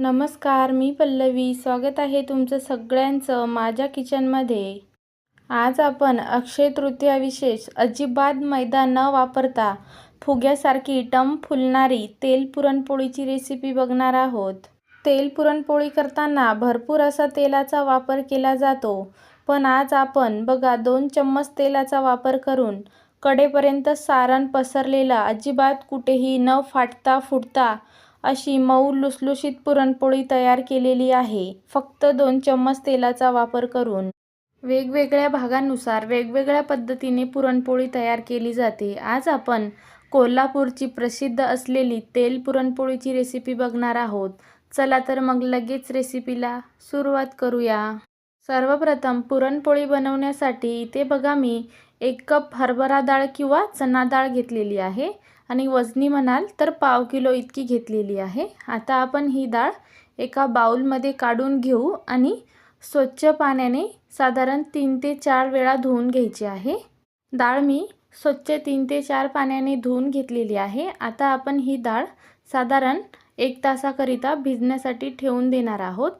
नमस्कार मी पल्लवी. स्वागत आहे तुमचं सगळ्यांचं माझ्या किचनमध्ये. आज आपण अक्षय तृतीया विशेष अजिबात मैदा न वापरता फुग्यासारखी टम फुलणारी तेल पुरणपोळीची रेसिपी बघणार आहोत. तेल पुरणपोळी करताना भरपूर असा तेलाचा वापर केला जातो पण आज आपण बघा दोन चम्मच तेलाचा वापर करून कडेपर्यंत सारण पसरलेला अजिबात कुठेही न फाटता फुटता अशी मऊ लुसलुशीत पुरणपोळी तयार केलेली आहे. फक्त दोन चम्मच तेलाचा वापर करून. वेगवेगळ्या भागानुसार वेगवेगळ्या पद्धतीने पुरणपोळी तयार केली जाते. आज आपण कोल्हापूरची प्रसिद्ध असलेली तेल पुरणपोळीची रेसिपी बघणार आहोत. चला तर मग लगेच रेसिपीला सुरुवात करूया. सर्वप्रथम पुरणपोळी बनवण्यासाठी इथे बघा मी एक कप हरभरा डाळ किंवा चना डाळ घेतलेली आहे. आणि वजनी म्हणाल तर पाव किलो इतकी घेतलेली आहे. आता आपण ही डाळ एका बाऊलमध्ये काढून घेऊ आणि स्वच्छ पाण्याने साधारण तीन ते चार वेळा धुवून घ्यायची आहे. डाळ मी स्वच्छ तीन ते चार पाण्याने धुवून घेतलेली आहे. आता आपण ही डाळ साधारण एक तासाकरिता भिजण्यासाठी ठेवून देणार आहोत.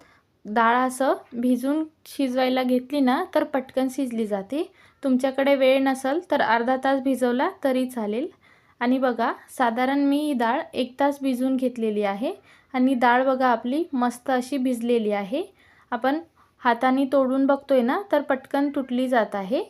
डाळ असं भिजून शिजवायला घेतली ना तर पटकन शिजली जाते. तुमच्याकडे वेळ नसेल तर अर्धा तास भिजवला तरी चालेल. आणि बघा साधारण मी ही डाळ एक तास भिजवून घेतलेली आहे आणि डाळ बघा आपली मस्त अशी भिजलेली आहे. आपण हाताने तोडून बघतोय ना तर पटकन तुटली जात आहे.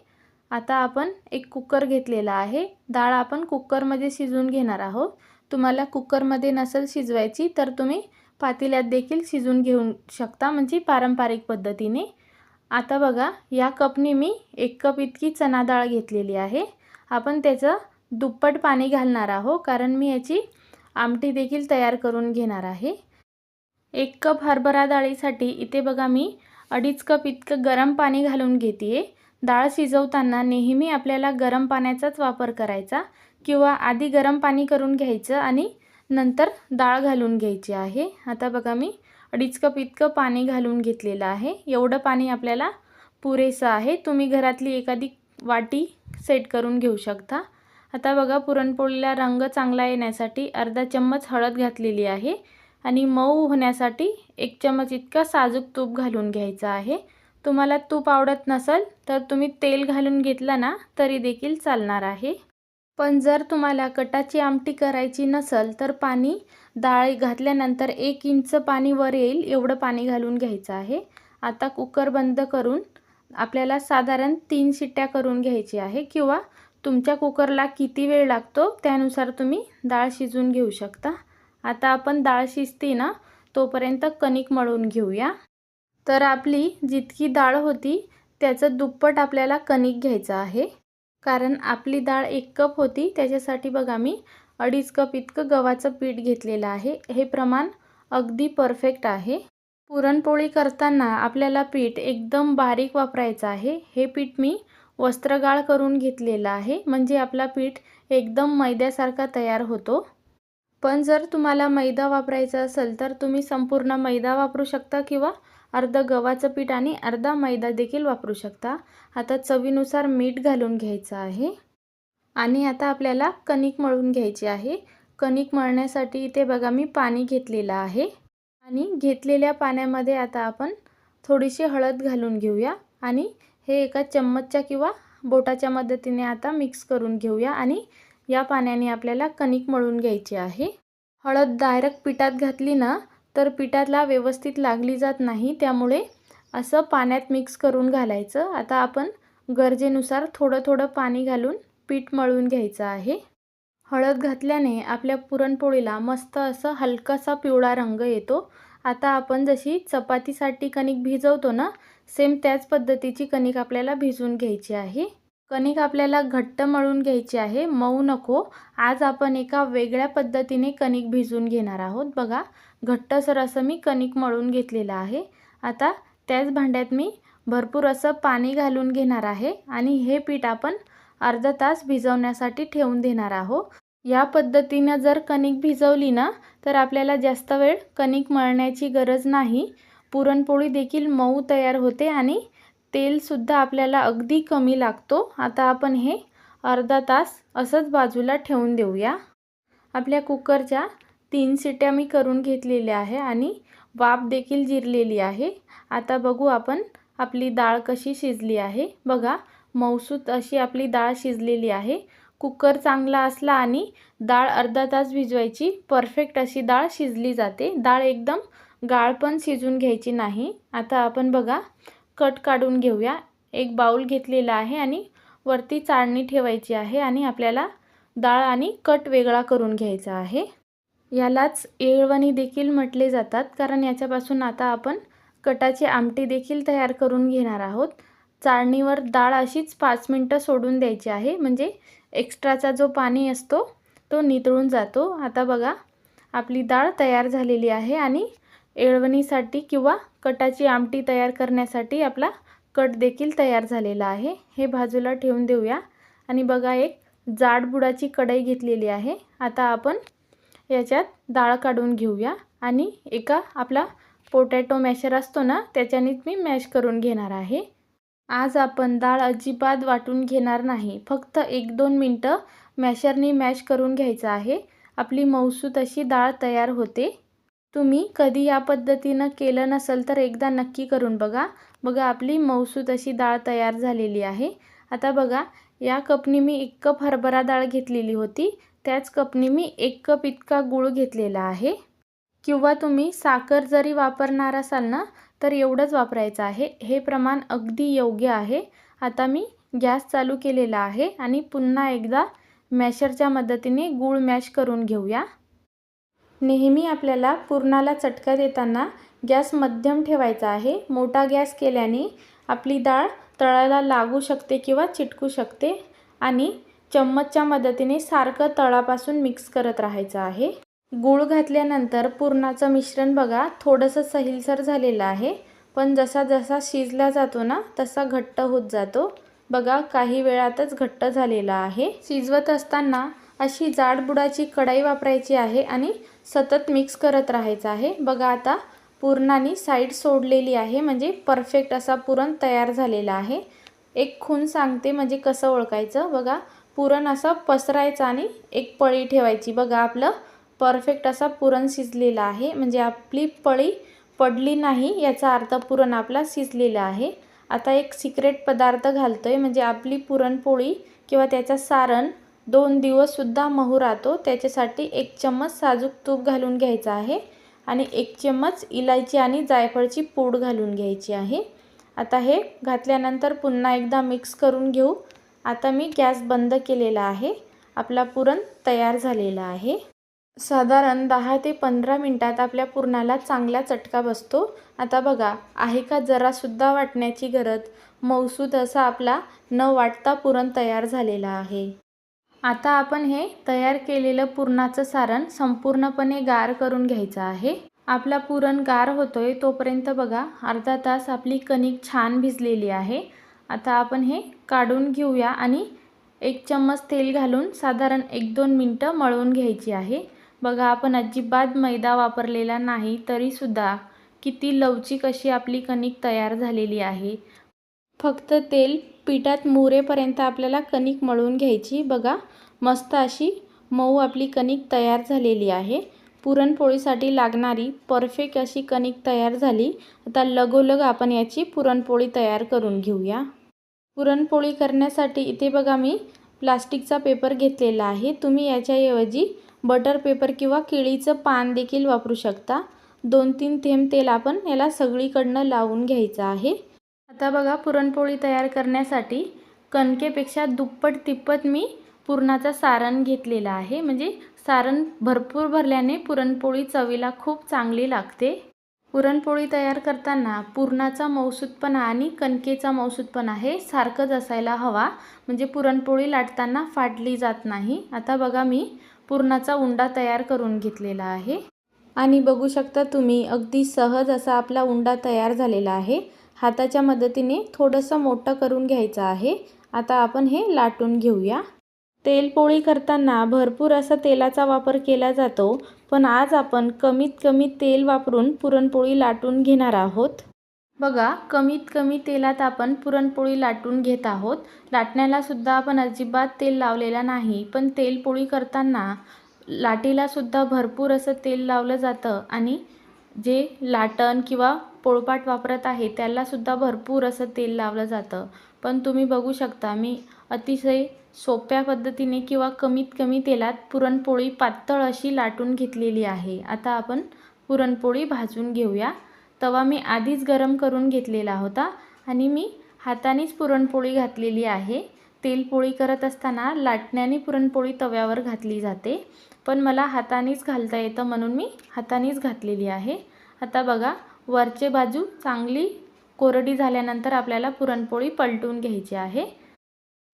आता आपण एक कुकर घेतलेला आहे. डाळ आपण कुकरमध्ये शिजवून घेणार आहोत. तुम्हाला कुकरमध्ये नसेल शिजवायची तर तुम्ही पातेल्यात देखील शिजून घेऊ शकता म्हणजे पारंपरिक पद्धतीने. आता बघा या कपने मी एक कप इतकी चना डाळ घेतलेली आहे. आपण त्याचं दुप्पट पाणी घालणार आहो कारण मी याची आमटी देखील तयार करून घेणार आहे. एक कप हरभरा डाळीसाठी इथे बघा मी अडीच कप इतकं गरम पाणी घालून घेते डाळ शिजवताना नेहमी आपल्याला गरम पाण्याचाच वापर करायचा किंवा आधी गरम पाणी करून घ्यायचं आणि नंतर डाळ घालून घ्यायची आहे. आता बघा मी अडीच कप इतकं पाणी घालून घेतलेलं आहे. एवढं पाणी आपल्याला पुरेसं आहे. तुम्ही घरातली एखादी वाटी सेट करून घेऊ शकता. आता बघा पुरणपोळीला रंग चांगला येण्यासाठी अर्धा चम्मच हळद घातलेली आहे आणि मऊ होण्यासाठी एक चम्मच इतका साजूक तूप घालून घ्यायचा आहे. तुम्हाला तूप आवडत नसेल तर तुम्ही तेल घालून घेतलं ना तरी देखील चालणार आहे. पण जर तुम्हाला कटाची आमटी करायची नसेल तर पाणी डाळ घातल्यानंतर एक इंच पाणी वर येईल एवढं पाणी घालून घ्यायचं आहे. आता कुकर बंद करून आपल्याला साधारण तीन शिट्ट्या करून घ्यायची आहे किंवा तुमच्या कुकरला किती वेळ लागतो त्यानुसार तुम्ही डाळ शिजवून घेऊ शकता. आता आपण डाळ शिजते ना तोपर्यंत कणिक मळून घेऊया. तर आपली जितकी डाळ होती त्याचं दुप्पट आपल्याला कणिक घ्यायचं आहे. कारण आपली डाळ एक कप होती त्याच्यासाठी बघा मी अडीच कप इतकं गव्हाचं पीठ घेतलेलं आहे. हे प्रमाण अगदी परफेक्ट आहे. पुरणपोळी करताना आपल्याला पीठ एकदम बारीक वापरायचं आहे. हे पीठ मी वस्त्रगाळ करून घेतलेला आहे. म्हणजे आपला पीठ एकदम मैद्यासारखा तयार होतो. पण जर तुम्हाला मैदा वापरायचा असेल तर तुम्ही संपूर्ण मैदा वापरू शकता किंवा अर्ध गव्हाचं पीठ आणि अर्धा मैदा देखील वापरू शकता. आता चवीनुसार मीठ घालून घ्यायचं आहे. आणि आता आपल्याला कणिक मळून घ्यायची आहे. कणिक मळण्यासाठी इथे बघा मी पाणी घेतलेलं आहे. आणि घेतलेल्या पाण्यामध्ये आता आपण थोडीशी हळद घालून घेऊया. आणि हे एका चम्मचच्या किंवा बोटाच्या मदतीने आता मिक्स करून घेऊया आणि या पाण्याने आपल्याला कणिक मळून घ्यायची आहे. हळद डायरेक्ट पिठात घातली ना तर पिठातला व्यवस्थित लागली जात नाही त्यामुळे असं पाण्यात मिक्स करून घालायचं. आता आपण गरजेनुसार थोडं थोडं पाणी घालून पीठ मळून घ्यायचं आहे. हळद घातल्याने आपल्या पुरणपोळीला मस्त असं हलकासा पिवळा रंग येतो. आता आपण जशी चपातीसाठी कणिक भिजवतो ना सेम त्याच पद्धतीची कणिक आपल्याला भिजवून घ्यायची आहे. कणिक आपल्याला घट्ट मळून घ्यायची आहे. मऊ नको. आज आपण एका वेगळ्या पद्धतीने कणिक भिजवून घेणार आहोत. बघा घट्टसर असं मी कणिक मळून घेतलेलं आहे. आता त्याच भांड्यात मी भरपूर असं पाणी घालून घेणार आहे आणि हे पीठ आपण अर्धा तास भिजवण्यासाठी ठेवून देणार आहोत. या पद्धतीनं जर कणिक भिजवली ना तर आपल्याला जास्त वेळ कणिक मळण्याची गरज नाही. पुरणपोळी देखील मऊ तयार होते आणि तेलसुद्धा आपल्याला अगदी कमी लागतो. आता आपण हे अर्धा तास असंच बाजूला ठेवून देऊया. आपल्या कुकरच्या तीन सिट्या मी करून घेतलेल्या आहे आणि वाफ देखील जिरलेली आहे. आता बघू आपण आपली डाळ कशी शिजली आहे. बघा मऊसूत अशी आपली डाळ शिजलेली आहे. कुकर चांगला असला आणि डाळ अर्धा तास भिजवायची परफेक्ट अशी डाळ शिजली जाते. डाळ एकदम गाळ पण शिजून घ्यायची नाही. आता आपण बघा कट काढून घेऊया. एक बाऊल घेतलेला आहे आणि वरती चाळणी ठेवायची आहे आणि आपल्याला डाळ आणि कट वेगळा करून घ्यायचा आहे. यालाच येळवणी देखील म्हटले जातात कारण याच्यापासून आता आपण कटाची आमटी देखील तयार करून घेणार आहोत. चाळणीवर डाळ अशीच पाच मिनटं सोडून द्यायची आहे म्हणजे एक्स्ट्राचा जो पाणी असतो तो नितळून जातो. आता बघा आपली डाळ तयार झालेली आहे आणि एळवणीसाठी किंवा कटाची आमटी तयार करण्यासाठी आपला कट देखील तयार झालेला आहे. हे बाजूला ठेवून देऊया. आणि बघा एक जाडबुडाची कढई घेतलेली आहे. आता आपण याच्यात डाळ काढून घेऊया. आणि एका आपला पोटॅटो मॅशर असतो ना त्याच्यानेच मी मॅश करून घेणार आहे. आज आपण डाळ अजिबात वाटून घेणार नाही. फक्त एक दोन मिनटं मॅशरने मॅश करून घ्यायचं आहे. आपली मौसूत अशी डाळ तयार होते. तुम्ही कधी या पद्धतीनं केलं नसेल तर एकदा नक्की करून बघा. बघा आपली मौसूत अशी डाळ तयार झालेली आहे. आता बघा या कपनी मी एक कप हरभरा डाळ घेतलेली होती. त्याच कपनी मी एक कप इतका गूळ घेतलेला आहे. किंवा तुम्ही साखर जरी वापरणार असाल ना तर एवढंच वापरायचं आहे. हे प्रमाण अगदी योग्य आहे. आता मी गॅस चालू केलेला आहे आणि पुन्हा एकदा मॅशरच्या मदतीने गूळ मॅश करून घेऊया. नेहमी आपल्याला पुरणाला चटका देताना गॅस मध्यम ठेवायचा आहे. मोठा गॅस केल्याने आपली डाळ तळाला लागू शकते किंवा चिटकू शकते आणि चम्मचच्या मदतीने सारखं तळापासून मिक्स करत राहायचं आहे. गूळ घातल्यानंतर पुरणाचं मिश्रण बघा थोडंसं सहिलसर झालेलं आहे. पण जसा जसा शिजला जातो ना तसा घट्ट होत जातो. बघा काही वेळातच घट्ट झालेला आहे. शिजवत असताना अशी जाड बुडाची कढाई वापरायची आहे आणि सतत मिक्स करत राहायचं आहे. बघा आता पुरणाने साईड सोडलेली आहे. म्हणजे परफेक्ट असा पुरण तयार झालेला आहे. एक खून सांगते म्हणजे कसं ओळखायचं? बघा पुरण असं पसरायचं आणि एक पळी ठेवायची. बघा आपलं परफेक्ट असा पुरण शिजलेला आहे. म्हणजे आपली पळी पडली नाही याचा अर्थ पुरण आपला शिजलेला आहे. आता एक सिक्रेट पदार्थ घालतो आहे म्हणजे आपली पुरणपोळी किंवा त्याचा सारण दोन दिवससुद्धा मऊ राहतो. त्याच्यासाठी एक चम्मच साजूक तूप घालून घ्यायचं आहे आणि एक चम्मच इलायची आणि जायफळची पूड घालून घ्यायची आहे. आता हे घातल्यानंतर पुन्हा एकदा मिक्स करून घेऊ. आता मी गॅस बंद केलेला आहे. आपला पुरण तयार झालेला आहे. साधारण दहा ते पंधरा मिनटात आपल्या पुरणाला चांगला चटका बसतो. आता बघा आहे का जरासुद्धा वाटण्याची गरज? मौसूद असा आपला न वाटता पुरण तयार झालेला आहे. आता आपण हे तयार केलेलं पुरणाचं सारण संपूर्णपणे गार करून घ्यायचं आहे. आपला पुरण गार होतोय तोपर्यंत बघा अर्धा तास आपली कणिक छान भिजलेली आहे. आता आपण हे काढून घेऊया आणि एक चम्मच तेल घालून साधारण एक दोन मिनटं मळवून घ्यायची आहे. बघा आपण अजिबात मैदा वापरलेला नाही तरीसुद्धा किती लवचिक अशी आपली कणिक तयार झालेली आहे. फक्त तेल पिठात मुरेपर्यंत आपल्याला कणिक मळून घ्यायची. बघा मस्त अशी मऊ आपली कणिक तयार झालेली आहे. पुरणपोळीसाठी लागणारी परफेक्ट अशी कणिक तयार झाली. आता लगोलग आपण याची पुरणपोळी तयार करून घेऊया. पुरणपोळी करण्यासाठी इथे बघा मी प्लास्टिकचा पेपर घेतलेला आहे. तुम्ही याच्याऐवजी बटर पेपर किंवा केळीचं पान देखील वापरू शकता. दोन तीन थेंब तेल आपण याला सगळीकडनं लावून घ्यायचं आहे. आता बघा पुरणपोळी तयार करण्यासाठी कणकेपेक्षा दुप्पट तिप्पट मी पुरणाचं सारण घेतलेला आहे. म्हणजे सारण भरपूर भरल्याने पुरणपोळी चवीला खूप चांगली लागते. पुरणपोळी तयार करताना पुरणाचा मौसूदपणा आणि कणकेचा मौसूदपणा हे सारखंच असायला हवा. म्हणजे पुरणपोळी लाटताना फाटली जात नाही. आता बघा मी पुरणाचा उंडा तयार करून घेतलेला आहे. आणि बघू शकता तुम्ही अगदी सहज असा आपला उंडा तयार झालेला आहे. हाताच्या मदतीने थोडंसं मोठं करून घ्यायचं आहे. आता आपण हे लाटून घेऊया. तेलपोळी करताना भरपूर असा तेलाचा वापर केला जातो पण आज आपण कमीत कमी तेल वापरून पुरणपोळी लाटून घेणार आहोत. बघा कमीत कमी तेलात आपण पुरणपोळी लाटून घेत आहोत. लाटण्यालासुद्धा आपण अजिबात तेल लावलेला नाही पण तेलपोळी करताना लाटीलासुद्धा भरपूर असं तेल लावलं जातं आणि जे लाटण किंवा पोळपाट वापरत आहे त्यालासुद्धा भरपूर असं तेल लावलं जातं. पण तुम्ही बघू शकता मी अतिशय सोप्या पद्धतीने किंवा कमीत कमी तेलात पुरणपोळी पातळ अशी लाटून घेतलेली आहे. आता आपण पुरणपोळी भाजून घेऊया. तवा मी आधीच गरम करून घेतलेला होता आणि मी हातानेच पुरणपोळी घातलेली आहे. तेलपोळी करत असताना लाटण्याने पुरणपोळी तव्यावर घातली जाते. पण मला हातानेच घालता येतं म्हणून मी हातानेच घातलेली आहे. आता बघा वरचे बाजू चांगली कोरडी झाल्यानंतर आपल्याला पुरणपोळी पलटून घ्यायची आहे.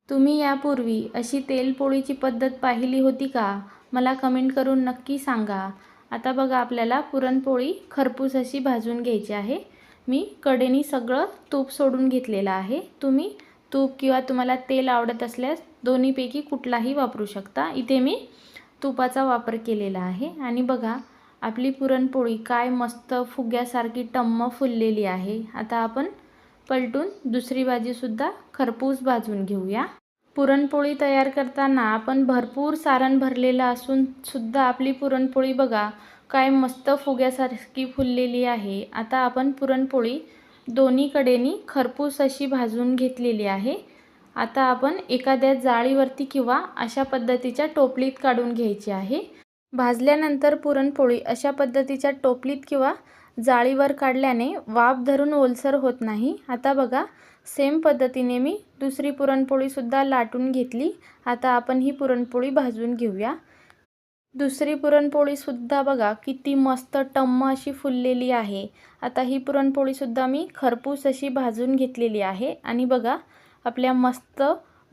तुम्ही यापूर्वी अशी तेलपोळीची पद्धत पाहिली होती का? मला कमेंट करून नक्की सांगा. आता बघा आपल्याला पुरणपोळी खरपूस अशी भाजून घ्यायची आहे. मी कडेनी सगळं तूप सोडून घेतलेलं आहे. तुम्ही तूप किंवा तुम्हाला तेल आवडत असल्यास दोन्हीपैकी कुठलाही वापरू शकता. इथे मी तुपाचा वापर केलेला आहे. आणि बघा आपली पुरणपोळी काय मस्त फुग्यासारखी टम्म फुललेली आहे. आता आपण पलटून दुसरी बाजूसुद्धा खरपूस भाजून घेऊया. पुरणपोळी तयार करताना आपण भरपूर सारण भरलेलं असून सुद्धा आपली पुरणपोळी बघा काय मस्त फुग्यासारखी फुललेली आहे. आता आपण पुरणपोळी दोन्ही कडेनी खरपूस अशी भाजून घेतलेली आहे. आता आपण एखाद्या जाळीवरती किंवा अशा पद्धतीच्या टोपलीत काढून घ्यायची आहे. भाजल्यानंतर पुरणपोळी अशा पद्धतीच्या टोपलीत किंवा जाळीवर काढल्याने वाफ धरून ओलसर होत नाही. आता बघा सेम पद्धतीने मी दुसरी पुरणपोळीसुद्धा लाटून घेतली. आता आपण ही पुरणपोळी भाजून घेऊया. दुसरी पुरणपोळीसुद्धा बघा किती मस्त टम्म अशी फुललेली आहे. आता ही पुरणपोळीसुद्धा मी खरपूस अशी भाजून घेतलेली आहे. आणि बघा आपल्या मस्त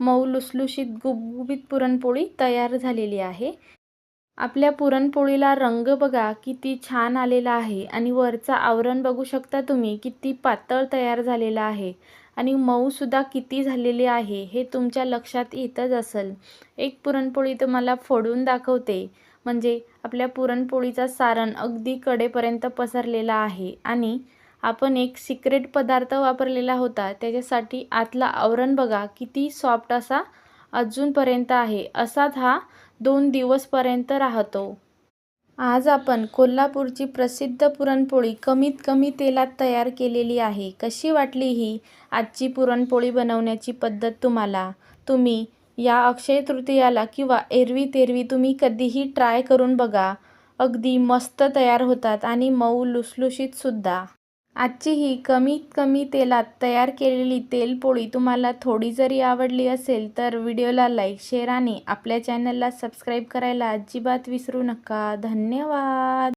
मऊ लुसलुशीत गुबगुबीत पुरणपोळी तयार झालेली आहे. आपल्या पुरणपोळीला रंग बघा किती छान आलेला आहे. आणि वरचं आवरण बघू शकता तुम्ही किती पातळ तयार झालेला आहे. आणि मऊसुद्धा किती झालेली आहे हे तुमच्या लक्षात येतच असेल. एक पुरणपोळी तुम्हाला फोडून दाखवते. म्हणजे आपल्या पुरणपोळीचा सारण अगदी कडेपर्यंत पसरलेला आहे. आणि आपण एक सिक्रेट पदार्थ वापरलेला होता त्याच्यासाठी आतला आवरण बघा किती सॉफ्ट असा अजूनपर्यंत आहे. असाच हा दोन दिवसपर्यंत राहतो. आज आपण कोल्हापूरची प्रसिद्ध पुरणपोळी कमीत कमी तेलात तयार केलेली आहे. कशी वाटली ही आजची पुरणपोळी बनवण्याची पद्धत तुम्हाला? तुम्ही या अक्षय तृतीयाला किंवा एरवी तेरवी तुम्ही कधीही ट्राय करून बघा. अगदी मस्त तयार होतात आणि मऊ लुसलुशीतसुद्धा आजची ही कमीत कमी तेलात तयार केलेली तेलपोळी तुम्हाला थोडी जरी आवडली असेल तर व्हिडिओला लाईक शेअर आणि आपल्या चॅनलला सबस्क्राईब करायला अजिबात विसरू नका. धन्यवाद.